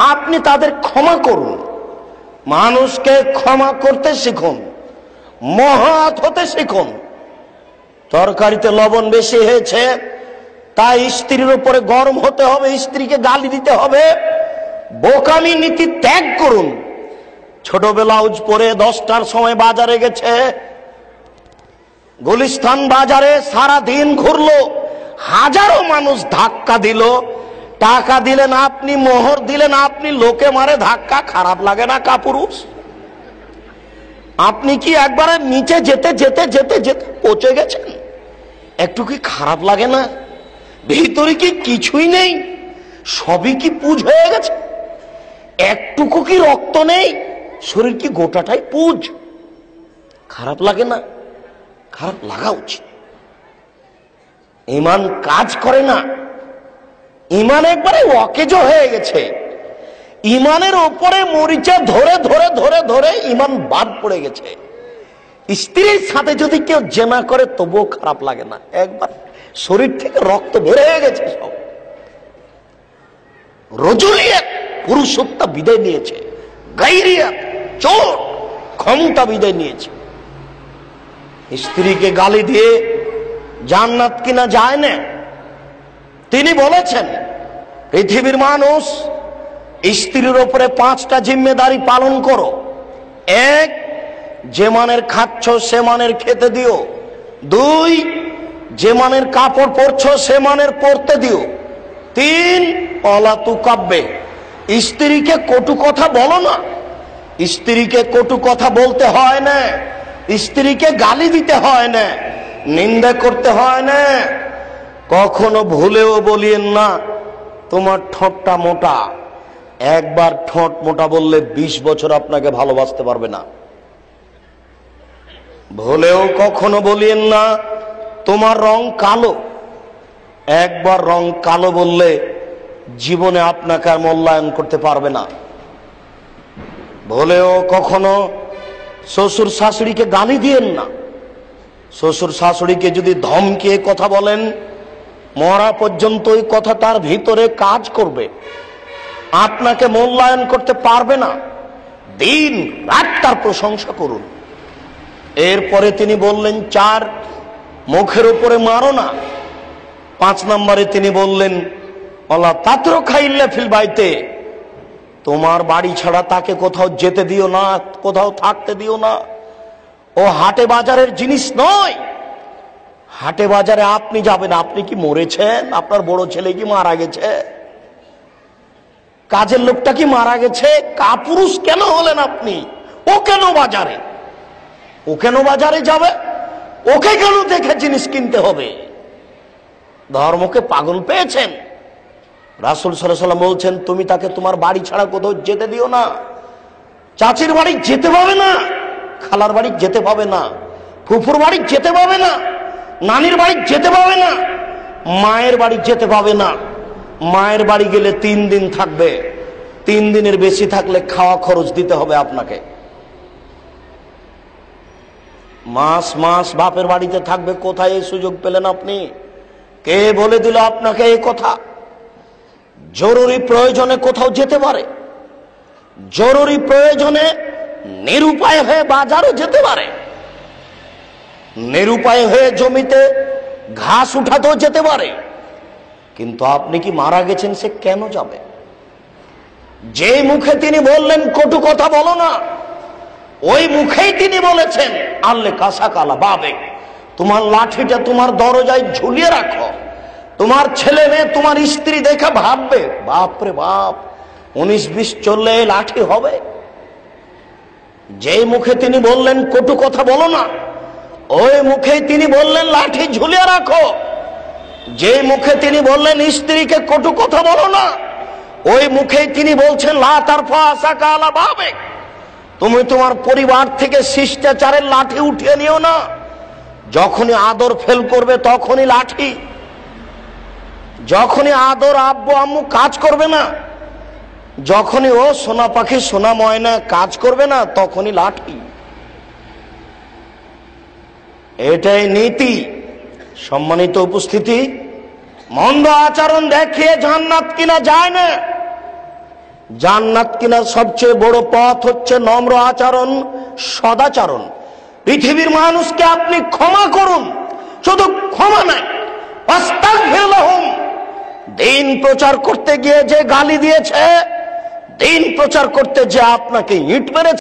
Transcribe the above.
আপনি তাদের ক্ষমা করুন। মানুষকে ক্ষমা করতে শিখুন মহাত হতে শিখুন। তরকারিতে লবণ বেশি হয়েছে, তাই স্ত্রীর উপরে গরম হতে হবে, স্ত্রীকে গালি দিতে হবে। বোকামি নীতি ত্যাগ করুন। ছোট ব্লাউজ পরে দশটার সময় বাজারে গেছে। গুলিস্তান বাজারে সারা দিন ঘুরলো, হাজারো মানুষ ধাক্কা দিল। টাকা দিলেন আপনি, মোহর দিলেন আপনি, লোকে মারে ধাক্কা, খারাপ লাগে না কাপুরুষ। আপনি কি একবারে নিচে যেতে যেতে যেতে যেতে পচে গেছেন? একটু কি খারাপ লাগে না? ভিতরে কি কিছুই নেই? সবই কি পুজ হয়ে গেছে? একটুকু কি রক্ত নেই? শরীর কি গোটাটাই পুজ? খারাপ লাগে না? খারাপ লাগা উচিত। ইমান কাজ করে না। ইমান একবারে অকেজ হয়ে গেছে। ইমানের ওপরে মরিচা ধরে ধরে ধরে ধরে ইমান বাদ পড়ে গেছে। স্ত্রীর সাথে যদি কেউ জেনা করে, তবুও খারাপ লাগে না। একবার শরীর থেকে রক্ত বের হয়ে গেছে সব। রজুলিয়াত পুরুষত্ব বিদায় নিয়েছে। গাইরিয়াত চোর ক্ষমতা বিদায় নিয়েছে। স্ত্রীকে গালি দিয়ে জান্নাত কিনা যায় না। তিনি বলেছেন পৃথিবীর মানুষ স্ত্রীর ওপরে পাঁচটা জিম্মেদারি পালন করো। এক, যে মানের খাচ্ছ সে মানের খেতে দিও। দুই, যে মানের কাপড় পরছ সে মানের পরতে দিও। তিন অলাতু কাব্যে স্ত্রীকে কটু কথা বলো না। স্ত্রীকে কটু কথা বলতে হয় না। স্ত্রীকে গালি দিতে হয় না। নিন্দা করতে হয় না। কখনো ভুলেও বলিয়েন না। তোমার ঠোঁটটা মোটা। একবার ঠোঁট মোটা বললে ২০ বছর আপনাকে ভালোবাসতে পারবে না। ভুলেও কখনো বলিয়েন না, তোমার রং কালো। একবার রং কালো বললে জীবনে আপনাকে আর মূল্যায়ন করতে পারবে না। ভুলেও কখনো শ্বশুর শাশুড়িকে গালি দিয়েন না। শ্বশুর শাশুড়িকে যদি ধমকিয়ে কথা বলেন মরা পর্যন্ত ওই কথা তার ভিতরে কাজ করবে। আপনাকে মূল্যায়ন করতে পারবে না। দিন, রাত তার প্রশংসা করুন। এরপরে তিনি বললেন, চার, মুখের উপরে মারো না। পাঁচ নম্বরে তিনি বললেন অলা তাত্র খাইল্লা ফিল বাইতে। তোমার বাড়ি ছাড়া তাকে কোথাও যেতে দিও না, কোথাও থাকতে দিও না। ও হাটে বাজারের জিনিস নয়। হাটে বাজারে আপনি যাবেন, আপনি কি মরেছেন? আপনার বড় ছেলে কি মারা গেছে? কাজের লোকটা কি মারা গেছে? কাপুরুষ কেন হলেন আপনি? ও কেন বাজারে? ও কেন বাজারে যাবে? ওকে কেন দেখে জিনিস কিনতে হবে? ধর্মকে পাগল পেয়েছেন? রাসুল সাল্লাম বলছেন, তুমি তাকে তোমার বাড়ি ছাড়া কোথাও যেতে দিও না। চাচির বাড়ি যেতে পাবে না। খালার বাড়ি যেতে পাবে না। ফুফুর বাড়ি যেতে পাবে না। নানির বাড়ি যেতে পাবে না, মায়ের বাড়ি যেতে পাবে না। মায়ের বাড়ি গেলে তিন দিন থাকবে। তিন দিনের বেশি থাকলে খাওয়া খরচ দিতে হবে আপনাকে। মাস মাস বাপের বাড়িতে থাকবে, কোথায় এই সুযোগ পেলেন আপনি? কে বলে দিল আপনাকে এই কথা? জরুরি প্রয়োজনে কোথাও যেতে পারে। জরুরি প্রয়োজনে নিরুপায় হয়ে বাজারও যেতে পারে। নিরুপায় হয়ে জমিতে ঘাস উঠাতেও যেতে পারে। কিন্তু আপনি কি মারা গেছেন সে কেন যাবে? যে মুখে তিনি বললেন, কটু কথা বলো না। ওই মুখেই তিনি বলেছেন, আল্লে কাসা কালা বাবে। তোমার লাঠিটা তোমার দরজায় ঝুলিয়ে রাখো। তোমার ছেলে মেয়ে, তোমার স্ত্রী দেখে ভাববে বাপরে বাপ, উনিশ বিশ চললে লাঠি হবে? যে মুখে তিনি বললেন, কটু কথা বলো না। ওই মুখেই তিনি বললেন, লাঠি ঝুলিয়ে রাখো। যে মুখে তিনি বললেন, স্ত্রীকে কটু কথা বলো না, ওই মুখেই তিনি বলছেন ভাবে তুমি তোমার পরিবার থেকে শিষ্টাচারের লাঠি উঠিয়ে নিও না। যখনই আদর ফেল করবে, তখনই লাঠি। যখনই আদর আব্বু আম্মু কাজ করবে না, যখনই ও সোনা পাখি, সোনা ময়না কাজ করবে না, তখনই লাঠি। এটাই নীতি। সম্মানিত উপস্থিতি, মন্দ আচরণ দেখিয়ে জান্নাত কিনা যায় না। জান্নাত কিনা সবচেয়ে বড় পথ হচ্ছে নম্র আচরণ, সদাচরণ। পৃথিবীর মানুষকে আপনি ক্ষমা করুন, শুধু ক্ষমা নাই দিন প্রচার করতে গিয়ে যে গালি দিয়েছে, দিন প্রচার করতে যে আপনাকে ইট মেরেছে